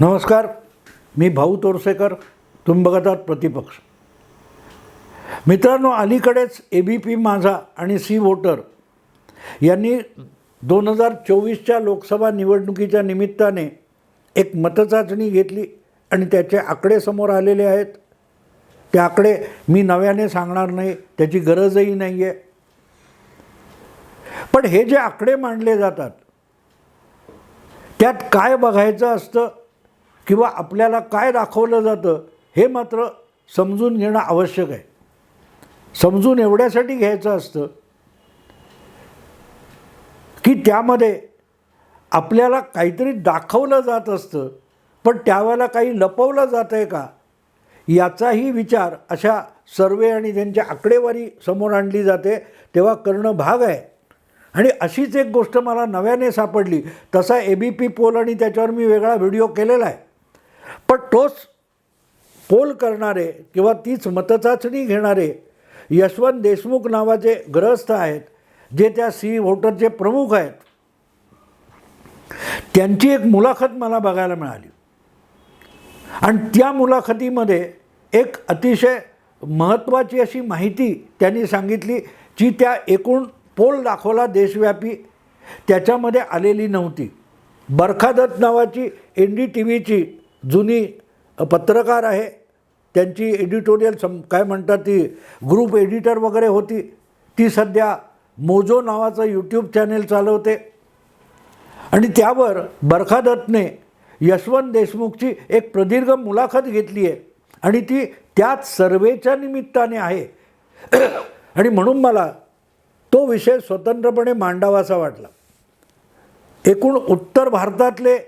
नमस्कार मी भाऊ तोरसेकर तुम्ही बघत आहात प्रतिपक्ष. मित्रांनो अलीकडेच ए बी पी माझा आणि सी वोटर यांनी दोन हजार चोवीसच्या लोकसभा निवडणुकीच्या निमित्ताने एक मतचाचणी घेतली आणि त्याचे आकडे समोर आलेले आहेत. ते आकडे मी नव्याने सांगणार नाही त्याची गरजही नाही आहे पण हे जे आकडे मांडले जातात त्यात काय बघायचं असतं? किंवा आपल्याला काय दाखवलं जातं हे मात्र समजून घेणं आवश्यक आहे. समजून एवढ्यासाठी घ्यायचं असतं की त्यामध्ये आपल्याला काहीतरी दाखवलं जात असतं पण त्यावेळेला काही लपवलं जातं आहे का? याचाही विचार अशा सर्वे आणि त्यांची आकडेवारी समोर आणली जाते तेव्हा करणं भाग आहे. आणि अशीच एक गोष्ट मला नव्याने सापडली. तसा ए बी पी पोल आणि त्याच्यावर मी वेगळा व्हिडिओ केलेला आहे. पण तोच पोल करणारे किंवा तीच मतचाचणी घेणारे यशवंत देशमुख नावाचे ग्रहस्थ आहेत जे त्या सी व्होटरचे प्रमुख आहेत त्यांची एक मुलाखत मला बघायला मिळाली. आणि त्या मुलाखतीमध्ये एक अतिशय महत्त्वाची अशी माहिती त्यांनी सांगितली जी त्या एकूण पोल दाखवला देशव्यापी. त्याच्यामध्ये आलेली नव्हती. बरखादत्त नावाची एन डी टी व्हीची जुनी पत्रकार आहे. त्यांची एडिटोरियल सम काय म्हणतात ती ग्रुप एडिटर वगैरे होती. ती सध्या मोजो नावाचं यूट्यूब चॅनेल चालवते. आणि त्यावर बरखादत्तने यशवंत देशमुखची एक प्रदीर्घ मुलाखत घेतली आहे. आणि ती त्याच सर्वेच्या निमित्ताने आहे. आणि म्हणून मला तो विषय स्वतंत्रपणे मांडावासा वाटला. एकूण उत्तर भारतातले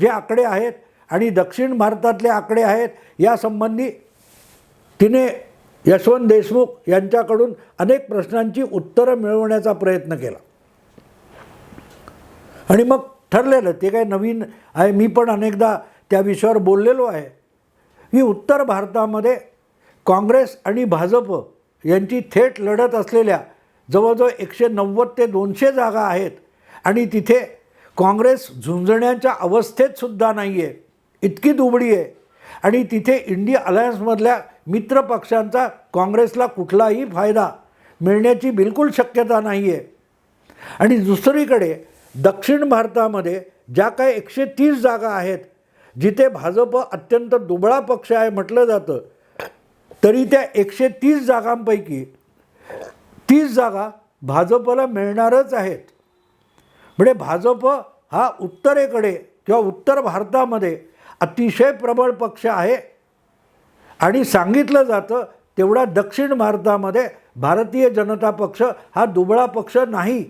जे आकडे आहेत आणि दक्षिण भारतातले आकडे आहेत यासंबंधी तिने यशवंत देशमुख यांच्याकडून अनेक प्रश्नांची उत्तरं मिळवण्याचा प्रयत्न केला. आणि मग ठरलेलं ते काय नवीन आहे मी पण अनेकदा त्या विषयावर बोललेलो आहे की उत्तर भारतामध्ये काँग्रेस आणि भाजप यांची थेट लढत असलेल्या जवळजवळ एकशे नव्वद ते दोनशे जागा आहेत आणि तिथे काँग्रेस झुंजण्याच्या अवस्थेत सुद्धा नाही आहे इतकी दुबळी आहे. आणि तिथे इंडिया अलायन्समधल्या मित्र पक्षांचा काँग्रेसला कुठलाही फायदा मिळण्याची बिलकुल शक्यता नाही आहे आणि दुसरीकडे दक्षिण भारतामध्ये ज्या काही एकशे तीस जागा आहेत जिथे भाजप अत्यंत दुबळा पक्ष आहे म्हटलं जातं तरी त्या एकशे तीस जागांपैकी तीस जागा भाजपला मिळणारच आहेत. म्हणजे भाजप हा उत्तरेकडे किंवा उत्तर भारतामध्ये अतिशय प्रबळ पक्ष आहे. आणि सांगितलं जातं तेवढा दक्षिण भारतामध्ये भारतीय जनता पक्ष हा दुबळा पक्ष नाही.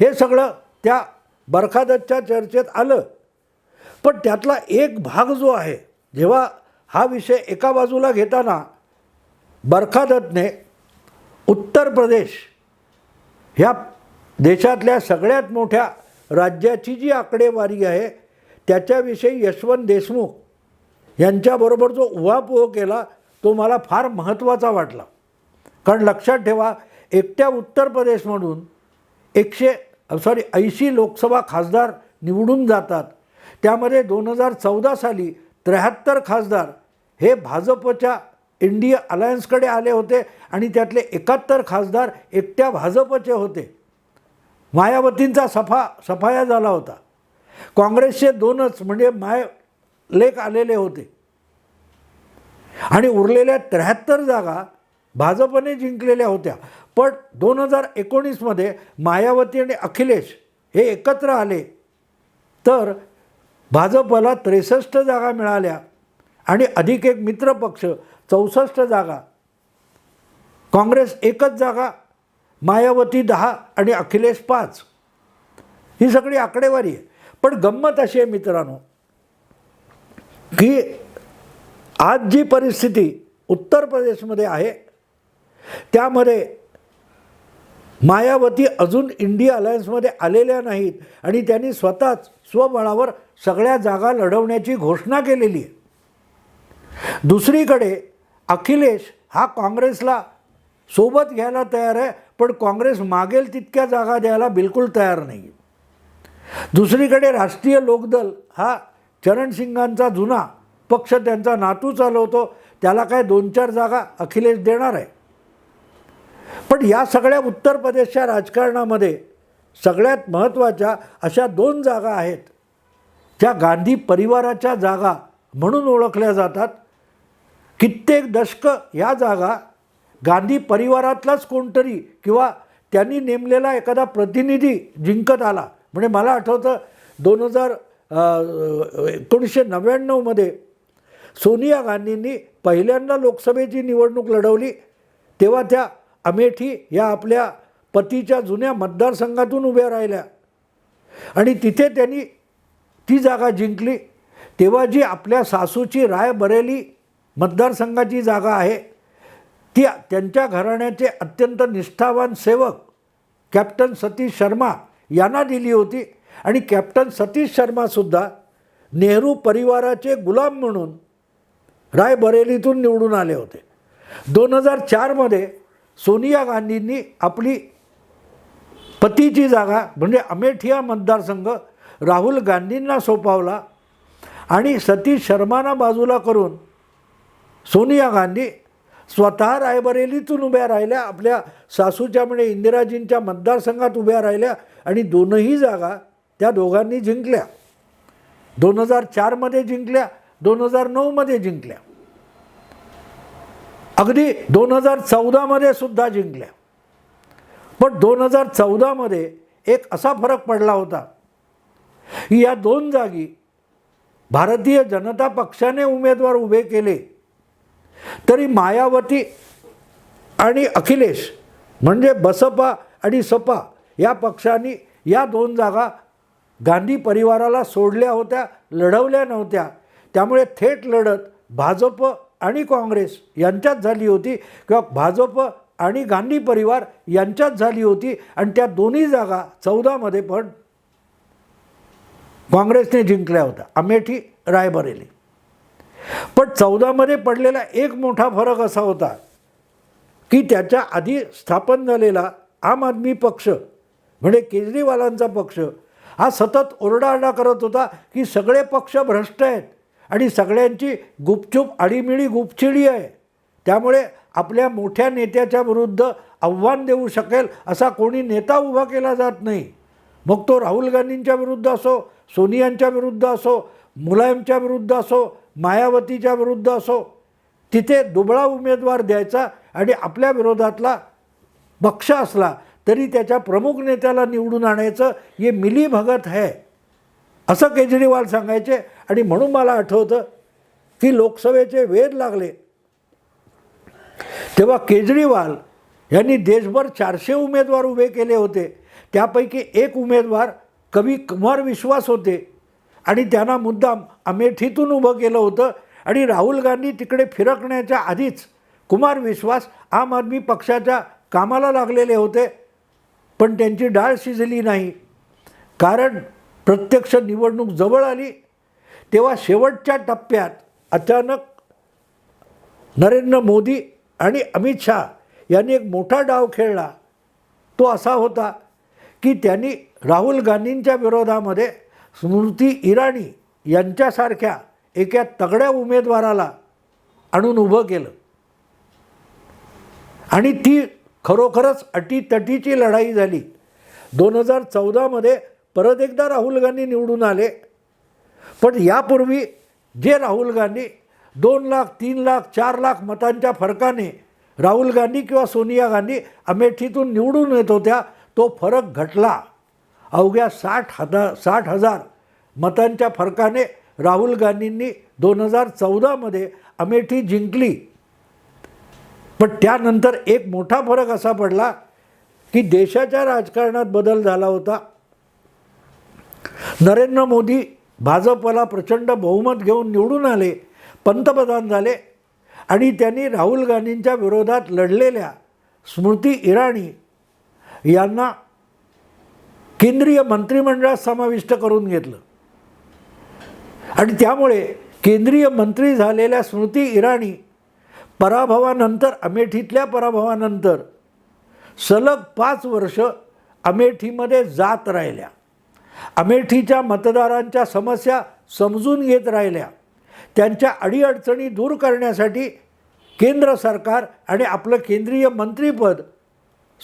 हे सगळं त्या बरखादतच्या चर्चेत आलं. पण त्यातला एक भाग जो आहे जेव्हा हा विषय एका बाजूला घेताना बरखादतने उत्तर प्रदेश ह्या देशातल्या सगळ्यात मोठ्या राज्याची जी आकडेवारी आहे त्याच्याविषयी यशवंत देशमुख यांच्याबरोबर जो उहापोह केला तो मला फार महत्त्वाचा वाटला. कारण लक्षात ठेवा एकट्या उत्तर प्रदेशमधून एकशे सॉरी ऐंशी लोकसभा खासदार निवडून जातात. त्यामध्ये दोन हजार चौदा साली त्र्याहत्तर खासदार हे भाजपच्या इंडिया अलायन्सकडे आले होते आणि त्यातले एकाहत्तर खासदार एकट्या भाजपचे होते. मायावतींचा सफा सफाया झाला होता. काँग्रेसचे दोनच म्हणजे माय लेख आलेले होते. आणि उरलेल्या त्र्याहत्तर जागा भाजपने जिंकलेल्या होत्या. पण दोन हजार एकोणीसमध्ये मायावती आणि अखिलेश हे एकत्र आले. तर भाजपला त्रेसष्ट जागा मिळाल्या आणि अधिक एक मित्रपक्ष चौसष्ट जागा. काँग्रेस एकच जागा मायावती दहा आणि अखिलेश पाच. ही सगळी आकडेवारी आहे. पण गंमत अशी आहे मित्रांनो की आज जी परिस्थिती उत्तर प्रदेशमध्ये आहे त्यामध्ये मायावती अजून इंडिया अलायन्समध्ये आलेल्या नाहीत आणि त्यांनी स्वतःच स्वबळावर सगळ्या जागा लढवण्याची घोषणा केलेली आहे. दुसरीकडे अखिलेश हा काँग्रेसला सोबत घ्यायला तयार आहे पण काँग्रेस मागेल तितक्या जागा द्यायला बिलकुल तयार नाही दुसरीकडे राष्ट्रीय लोकदल हा चरणसिंगांचा जुना पक्ष त्यांचा नातू चालवतो त्याला काय दोन चार जागा अखिलेश देणार आहे? पण या सगळ्या उत्तर प्रदेशच्या राजकारणामध्ये सगळ्यात महत्त्वाच्या अशा दोन जागा आहेत. ज्या गांधी परिवाराच्या जागा म्हणून ओळखल्या जातात. कित्येक दशकं ह्या जागा गांधी परिवारातलाच कोणतरी किंवा त्यांनी नेमलेला एखादा प्रतिनिधी जिंकत आला. म्हणजे मला आठवतं दोन हजार एकोणीसशे नव्याण्णवमध्ये सोनिया गांधींनी पहिल्यांदा लोकसभेची निवडणूक लढवली. तेव्हा त्या अमेठी या आपल्या पतीच्या जुन्या मतदारसंघातून उभ्या राहिल्या. आणि तिथे त्यांनी ती जागा जिंकली. तेव्हा जी आपल्या सासूची रायबरेली मतदारसंघाची जागा आहे ती त्यांच्या घराण्याचे अत्यंत निष्ठावान सेवक कॅप्टन सतीश शर्मा यांना दिली होती. आणि कॅप्टन सतीश शर्मासुद्धा नेहरू परिवाराचे गुलाम म्हणून रायबरेलीतून निवडून आले होते. दोन हजार चारमध्ये सोनिया गांधींनी आपली पतीची जागा म्हणजे अमेठिया मतदारसंघ राहुल गांधींना सोपावला. आणि सतीश शर्मांना बाजूला करून सोनिया गांधी स्वतः रायबरेलीतून उभ्या राहिल्या आपल्या सासूच्या म्हणजे इंदिराजींच्या मतदारसंघात उभ्या राहिल्या आणि दोनही जागा त्या दोघांनी जिंकल्या. दोन हजार चारमध्ये जिंकल्या दोन हजार नऊमध्ये जिंकल्या. अगदी दोन हजार चौदामध्ये सुद्धा जिंकल्या. पण दोन हजार चौदामध्ये एक असा फरक पडला होता. की या दोन जागी भारतीय जनता पक्षाने उमेदवार उभे केले. तरी मायावती आणि अखिलेश म्हणजे बसपा आणि सपा या पक्षांनी या दोन जागा गांधी परिवाराला सोडल्या होत्या लढवल्या नव्हत्या. त्यामुळे थेट लढत भाजप आणि काँग्रेस यांच्यात झाली होती किंवा भाजप आणि गांधी परिवार यांच्यात झाली होती आणि त्या दोन्ही जागा चौदामध्ये पण काँग्रेसने जिंकल्या होत्या. अमेठी रायबरेली. पण चौदामध्ये पडलेला एक मोठा फरक असा होता की त्याच्या आधी स्थापन झालेला आम आदमी पक्ष म्हणजे केजरीवालांचा पक्ष हा सतत ओरडाआरडा करत होता की सगळे पक्ष भ्रष्ट आहेत आणि सगळ्यांची गुपचूप आडीमिळी गुपचिडी आहे. त्यामुळे आपल्या मोठ्या नेत्याच्या विरुद्ध आव्हान देऊ शकेल असा कोणी नेता उभा केला जात नाही. मग तो राहुल गांधींच्या विरुद्ध असो सोनियांच्या विरुद्ध असो मुलायमच्या विरुद्ध असो मायावतीच्या विरुद्ध असो तिथे दुबळा उमेदवार द्यायचा आणि आपल्या विरोधातला पक्ष असला तरी त्याच्या प्रमुख नेत्याला निवडून आणायचं हे मिली भगत है असं केजरीवाल सांगायचे. आणि म्हणून मला आठवतं की लोकसभेचे वेध लागले. तेव्हा केजरीवाल यांनी देशभर चारशे उमेदवार उभे केले होते. त्यापैकी एक उमेदवार कवी कुमार विश्वास होते. आणि त्यांना मुद्दाम अमेठीतून उभं केलं होतं. आणि राहुल गांधी तिकडे फिरकण्याच्या आधीच कुमार विश्वास आम आदमी पक्षाच्या कामाला लागलेले होते. पण त्यांची डाळ शिजली नाही. कारण प्रत्यक्ष निवडणूक जवळ आली. तेव्हा शेवटच्या टप्प्यात अचानक नरेंद्र मोदी आणि अमित शहा यांनी एक मोठा डाव खेळला. तो असा होता की त्यांनी राहुल गांधींच्या विरोधामध्ये स्मृती इराणी यांच्यासारख्या एका तगड्या उमेदवाराला आणून उभं केलं. आणि ती खरोखरच अटीतटीची लढाई झाली. दोन हजार चौदामध्ये परत एकदा राहुल गांधी निवडून आले. पण यापूर्वी जे राहुल गांधी दोन लाख तीन लाख चार लाख मतांच्या फरकाने राहुल गांधी किंवा सोनिया गांधी अमेठीतून निवडून येत होत्या तो फरक घटला. अवघ्या साठ हजार साठ हजार मतांच्या फरकाने राहुल गांधींनी दोन हजार चौदामध्ये अमेठी जिंकली. पण त्यानंतर एक मोठा फरक असा पडला की देशाच्या राजकारणात बदल झाला होता. नरेंद्र मोदी भाजपला प्रचंड बहुमत घेऊन निवडून आले पंतप्रधान झाले आणि त्यांनी राहुल गांधींच्या विरोधात लढलेल्या स्मृती इराणी यांना केंद्रीय मंत्रिमंडळात समाविष्ट करून घेतलं. आणि त्यामुळे केंद्रीय मंत्री झालेल्या स्मृती इराणी पराभवानंतर अमेठीतल्या पराभवानंतर सलग पाच वर्ष अमेठीमध्ये जात राहिल्या. अमेठीच्या मतदारांच्या समस्या समजून घेत राहिल्या. त्यांच्या अडीअडचणी दूर करण्यासाठी केंद्र सरकार आणि आपलं केंद्रीय मंत्रिपद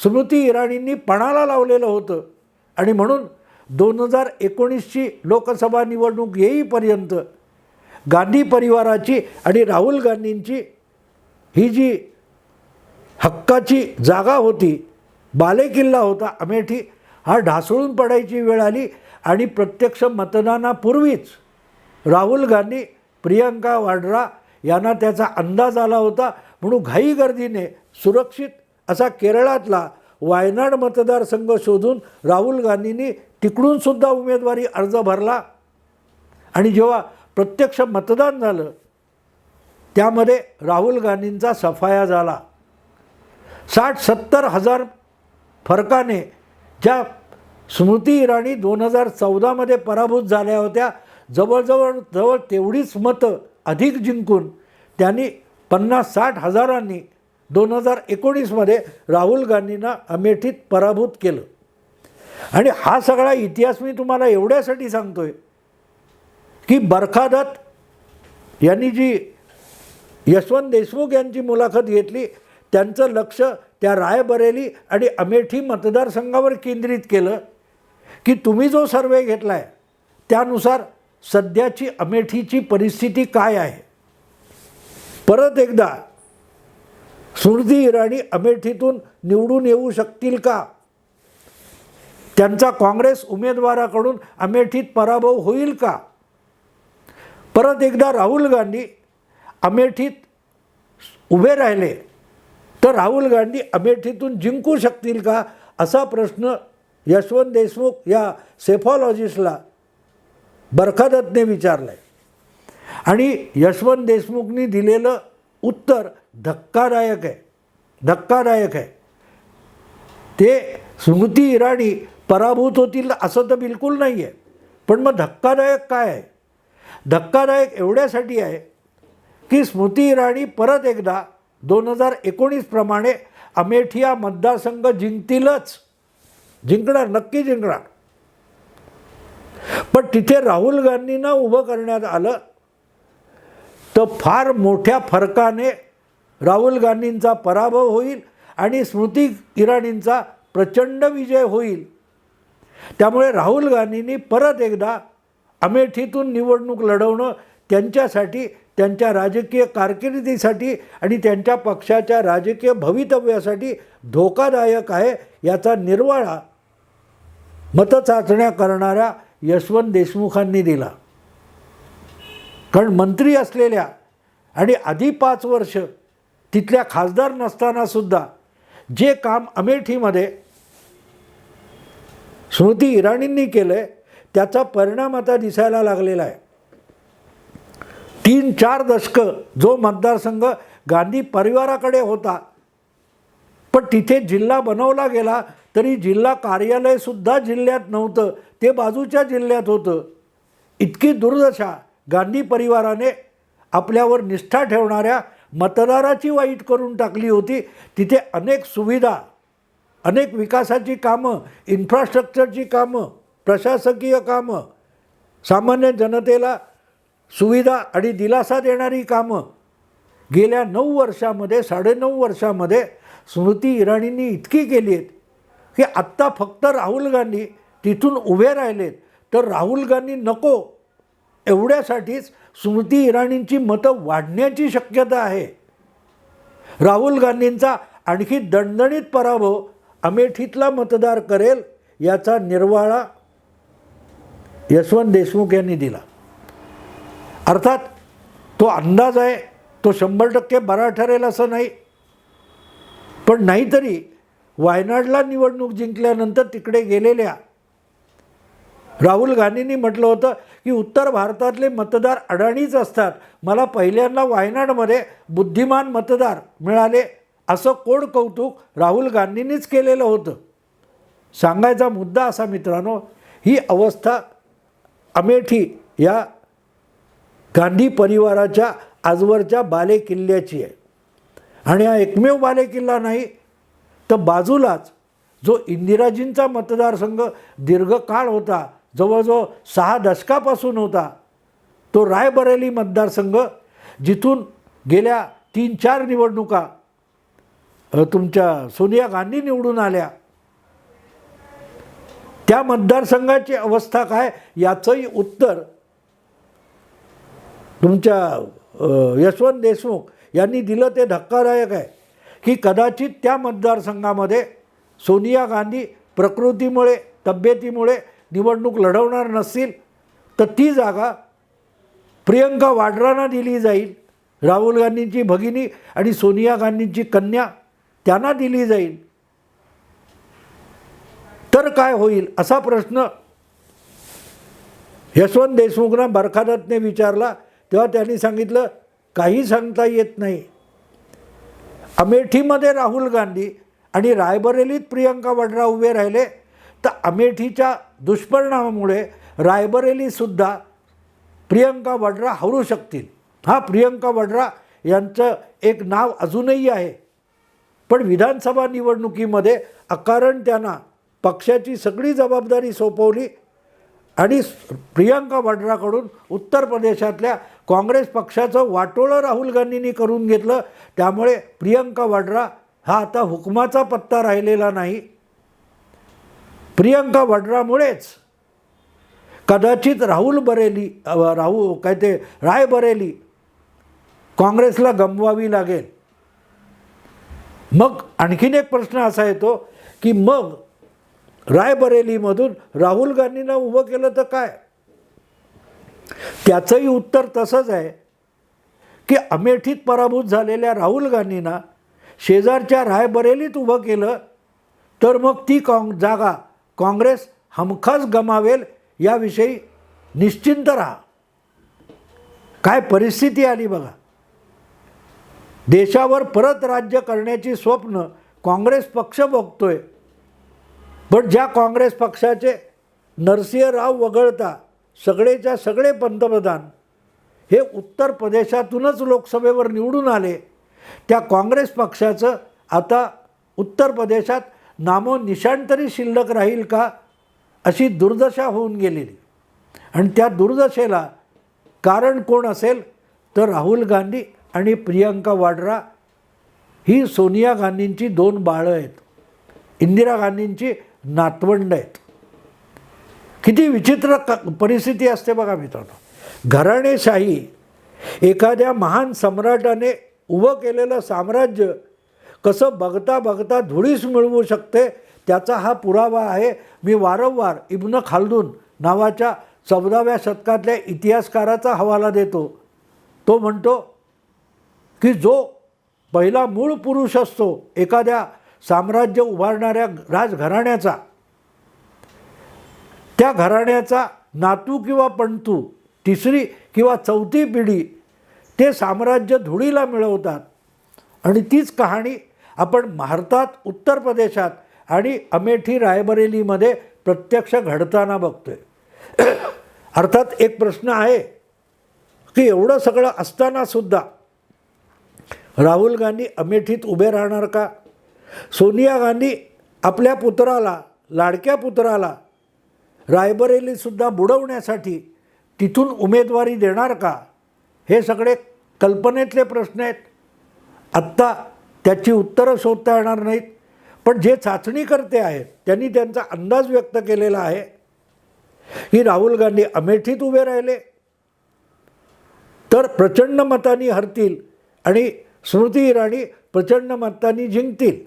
स्मृती इराणींनी पणाला लावलेलं होतं. आणि म्हणून दोन हजार एकोणीसची लोकसभा निवडणूक येईपर्यंत गांधी परिवाराची आणि राहुल गांधींची ही जी हक्काची जागा होती बालेकिल्ला होता अमेठी हा ढासळून पडायची वेळ आली आणि प्रत्यक्ष मतदानापूर्वीच राहुल गांधी प्रियंका वाड्रा यांना त्याचा अंदाज आला होता. म्हणून घाईगर्दीने सुरक्षित असा केरळातला वायनाड मतदारसंघ शोधून राहुल गांधींनी तिकडूनसुद्धा उमेदवारी अर्ज भरला. आणि जेव्हा प्रत्यक्ष मतदान झालं त्यामध्ये राहुल गांधींचा सफाया झाला. साठ सत्तर हजार फरकाने ज्या स्मृती इराणी दोन हजार चौदामध्ये पराभूत झाल्या होत्या जवळजवळ जवळ तेवढीच मतं अधिक जिंकून त्यांनी पन्नास साठ हजारांनी दोन हजार एकोणीसमध्ये राहुल गांधींना अमेठीत पराभूत केलं. आणि हा सगळा इतिहास मी तुम्हाला एवढ्यासाठी सांगतोय की बरखादत यांनी जी यशवंत देशमुख यांची मुलाखत घेतली त्यांचं लक्ष त्या रायबरेली आणि अमेठी मतदारसंघावर केंद्रित केलं की तुम्ही जो सर्वे घेतला आहे त्यानुसार सध्याची अमेठीची परिस्थिती काय आहे. परत एकदा स्मृती इराणी अमेठीतून निवडून येऊ शकतील का? त्यांचा काँग्रेस उमेदवाराकडून अमेठीत पराभव होईल का? परत एकदा राहुल गांधी अमेठीत उभे राहिले तर राहुल गांधी अमेठीतून जिंकू शकतील का? असा प्रश्न यशवंत देशमुख या सेफॉलॉजिस्टला बरखादतने विचारला आहे आणि यशवंत देशमुखनी दिलेलं उत्तर धक्कादायक आहे. धक्कादायक आहे. ते स्मृती इराणी पराभूत होतील असं तर बिलकुल नाही आहे पण मग धक्कादायक काय आहे? धक्कादायक एवढ्यासाठी आहे की स्मृती इराणी परत एकदा दोन हजार एकोणीसप्रमाणे अमेठिया मतदारसंघ जिंकतीलच. जिंकणार नक्की जिंकणार. पण तिथे राहुल गांधींना उभं करण्यात आलं तर फार मोठ्या फरकाने राहुल गांधींचा पराभव होईल आणि स्मृती इराणींचा प्रचंड विजय होईल. त्यामुळे राहुल गांधींनी परत एकदा अमेठीतून निवडणूक लढवणं त्यांच्यासाठी त्यांच्या राजकीय कारकिर्दीसाठी आणि त्यांच्या पक्षाच्या राजकीय भवितव्यासाठी धोकादायक आहे याचा निर्वाळा मतचाचण्या करणाऱ्या यशवंत देशमुखांनी दिला. कारण मंत्री असलेल्या आणि आधी पाच वर्ष तिथल्या खासदार नसतानासुद्धा जे काम अमेठीमध्ये स्मृती इराणींनी केलं आहे त्याचा परिणाम आता दिसायला लागलेला आहे. तीन चार दशकं जो मतदारसंघ गांधी परिवाराकडे होता पण तिथे जिल्हा बनवला गेला तरी जिल्हा कार्यालयसुद्धा जिल्ह्यात नव्हतं ते बाजूच्या जिल्ह्यात होतं. इतकी दुर्दशा गांधी परिवाराने आपल्यावर निष्ठा ठेवणाऱ्या मतदाराची वाईट करून टाकली होती. तिथे अनेक सुविधा अनेक विकासाची कामं इन्फ्रास्ट्रक्चरची कामं प्रशासकीय कामं सामान्य जनतेला सुविधा आणि दिलासा देणारी कामं. गेल्या नऊ वर्षामध्ये साडेनऊ वर्षामध्ये स्मृती इराणींनी इतकी केली आहेत की आत्ता फक्त राहुल गांधी तिथून उभे राहिलेत. तर राहुल गांधी नको एवढ्यासाठीच स्मृती इराणींची मतं वाढण्याची शक्यता आहे. राहुल गांधींचा आणखी दणदणीत पराभव अमेठीतला मतदार करेल याचा निर्वाळा यशवंत देशमुख यांनी दिला. अर्थात तो अंदाज आहे तो शंभर टक्के बरा ठरेल असं नाही. पण नाहीतरी वायनाडला निवडणूक जिंकल्यानंतर तिकडे गेलेल्या राहुल गांधींनी म्हटलं होतं की उत्तर भारतातले मतदार अडाणीच असतात. मला पहिल्यांदा वायनाडमध्ये बुद्धिमान मतदार मिळाले असं कोड कौतुक राहुल गांधींनीच केलेलं होतं. सांगायचा मुद्दा असा मित्रांनो ही अवस्था अमेठी या गांधी परिवाराच्या आजवरच्या बालेकिल्ल्याची आहे. आणि हा एकमेव बालेकिल्ला नाही तर बाजूलाच जो इंदिराजींचा मतदारसंघ दीर्घकाळ होता जवळजवळ सहा दशकापासून होता. तो रायबरेली मतदारसंघ जिथून गेल्या तीन चार निवडणुका तुमच्या सोनिया गांधी निवडून आल्या. त्या मतदारसंघाची अवस्था काय याचंही उत्तर तुमच्या यशवंत देशमुख यांनी दिलं. ते धक्कादायक आहे की कदाचित त्या मतदारसंघामध्ये सोनिया गांधी प्रकृतीमुळे तब्येतीमुळे निवडणूक लढवणार नसतील तर ती जागा प्रियंका वाड्रांना दिली जाईल राहुल गांधींची भगिनी आणि सोनिया गांधींची कन्या त्यांना दिली जाईल. तर काय होईल असा प्रश्न यशवंत देशमुखना बरखादतने विचारला तेव्हा त्यांनी सांगितलं काही सांगता येत नाही. अमेठीमध्ये राहुल गांधी आणि रायबरेलीत प्रियंका वड्रा उभे राहिले तर अमेठीच्या दुष्परिणामामुळे रायबरेलीसुद्धा प्रियंका वड्रा हरू शकतील. हा प्रियंका वड्रा यांचं एक नाव अजूनही आहे. पण विधानसभा निवडणुकीमध्ये अकारण त्यांना पक्षाची सगळी जबाबदारी सोपवली आणि प्रियंका वड्राकडून उत्तर प्रदेशातल्या काँग्रेस पक्षाचं वाटोळं राहुल गांधींनी करून घेतलं. त्यामुळे प्रियंका वड्रा हा आता हुकमाचा पत्ता राहिलेला नाही. प्रियंका वड्रामुळेच. कदाचित राहुल बरेली राहू काय ते राय बरेली काँग्रेसला गमवावी लागेल. मग आणखीन एक प्रश्न असा येतो की मग रायबरेलीमधून राहुल गांधींना उभं केलं तर काय? त्याचंही उत्तर तसंच आहे की अमेठीत पराभूत झालेल्या राहुल गांधींना शेजारच्या रायबरेलीत उभं केलं तर मग ती काँग जागा काँग्रेस हमखास गमावेल याविषयी निश्चिंत राहा. काय परिस्थिती आली बघा. देशावर परत राज्य करण्याची स्वप्न काँग्रेस पक्ष बघतोय. पण ज्या काँग्रेस पक्षाचे नरसिंहराव वगळता सगळेच्या सगळे पंतप्रधान हे उत्तर प्रदेशातूनच लोकसभेवर निवडून आले त्या काँग्रेस पक्षाचं आता उत्तर प्रदेशात नामोनिशाण तरी शिल्लक राहील का? अशी दुर्दशा होऊन गेलेली. आणि त्या दुर्दशेला कारण कोण असेल? तर राहुल गांधी आणि प्रियंका वाड्रा. ही सोनिया गांधींची दोन बाळं आहेत. इंदिरा गांधींची नातवंड आहेत. किती विचित्र क परिस्थिती असते बघा मित्रांनो. घराणेशाही एखाद्या महान सम्राटाने उभं केलेलं साम्राज्य कसं बघता बघता धुळीस मिळवू शकते त्याचा हा पुरावा आहे. मी वारंवार इब्न खालदून नावाच्या चौदाव्या शतकातल्या इतिहासकाराचा हवाला देतो. तो म्हणतो की जो पहिला मूळ पुरुष असतो एखाद्या साम्राज्य उभारणाऱ्या राजघराण्याचा त्या घराण्याचा नातू किंवा पणतू तिसरी किंवा चौथी पिढी ते साम्राज्य धुळीला मिळवतात. आणि तीच कहाणी आपण भारतात उत्तर प्रदेशात आणि अमेठी रायबरेलीमध्ये प्रत्यक्ष घडताना बघतो आहे अर्थात एक प्रश्न आहे की एवढं सगळं असतानासुद्धा राहुल गांधी अमेठीत उभे राहणार का? सोनिया गांधी आपल्या पुत्राला लाडक्या पुत्राला रायबरेलीसुद्धा बुडवण्यासाठी तिथून उमेदवारी देणार का? हे सगळे कल्पनेतले प्रश्न आहेत. आत्ता त्याची उत्तरं शोधता येणार नाहीत. पण जे चाचणीकर्ते आहेत त्यांनी त्यांचा अंदाज व्यक्त केलेला आहे. की राहुल गांधी अमेठीत उभे राहिले. तर प्रचंड मतांनी हरतील आणि स्मृती इराणी प्रचंड मतांनी जिंकतील.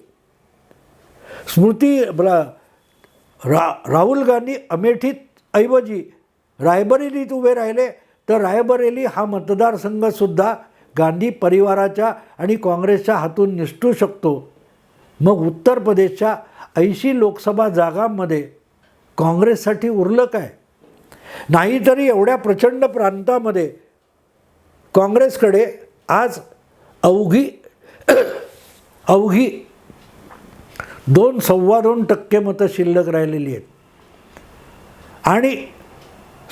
स्मृती रा रा राहुल गांधी अमेठीत ऐवजी रायबरेलीत उभे राहिले. तर रायबरेली हा मतदारसंघसुद्धा गांधी परिवाराच्या आणि काँग्रेसच्या हातून निसटू शकतो. मग उत्तर प्रदेशच्या ऐंशी लोकसभा जागांमध्ये काँग्रेससाठी उरलं काय? नाहीतरी एवढ्या प्रचंड प्रांतामध्ये काँग्रेसकडे आज अवघी अवघी दोन सव्वा दोन टक्के मतं शिल्लक राहिलेली आहेत. आणि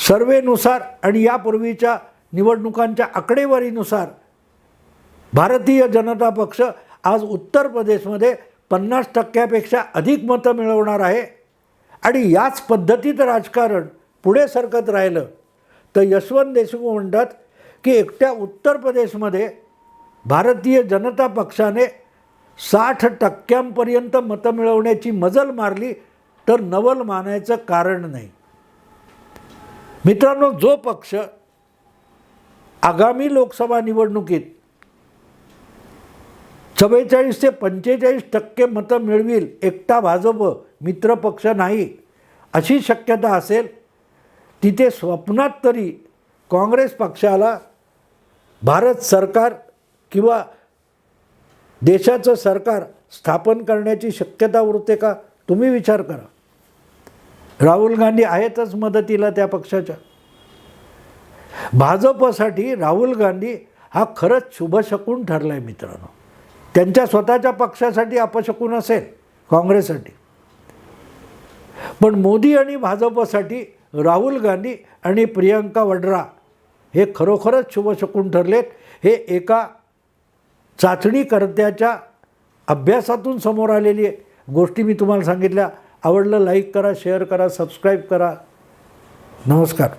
सर्वेनुसार आणि यापूर्वीच्या निवडणुकांच्या आकडेवारीनुसार भारतीय जनता पक्ष आज उत्तर प्रदेशमध्ये पन्नास टक्क्यापेक्षा अधिक मतं मिळवणार आहे. आणि याच पद्धतीत राजकारण पुढे सरकत राहिलं. तर यशवंत देशमुख म्हणतात की एकट्या उत्तर प्रदेशमध्ये भारतीय जनता पक्षाने साठ टक्क्यांपर्यंत मतं मिळवण्याची मजल मारली तर नवल मानायचं कारण नाही. मित्रांनो जो पक्ष आगामी लोकसभा निवडणुकीत चव्वेचाळीस ते पंचेचाळीस टक्के मतं मिळवील एकटा भाजप मित्रपक्ष नाही अशी शक्यता असेल तिथे स्वप्नात तरी काँग्रेस पक्षाला भारत सरकार किंवा देशाचं सरकार स्थापन करण्याची शक्यता उरते का? तुम्ही विचार करा. राहुल गांधी आहेतच मदतीला त्या पक्षाच्या. भाजपसाठी राहुल गांधी हा खरंच शुभशकून ठरला आहे मित्रांनो. त्यांच्या स्वतःच्या पक्षासाठी अपशकून असेल काँग्रेससाठी. पण मोदी आणि भाजपसाठी राहुल गांधी आणि प्रियंका वड्रा हे खरोखरच शुभशकून ठरलेत. हे एका चाचणीकर्त्याच्या अभ्यासातून समोर आलेली गोष्टी मी तुम्हाला सांगितल्या. आवडलं लाईक करा शेअर करा सबस्क्राईब करा. नमस्कार.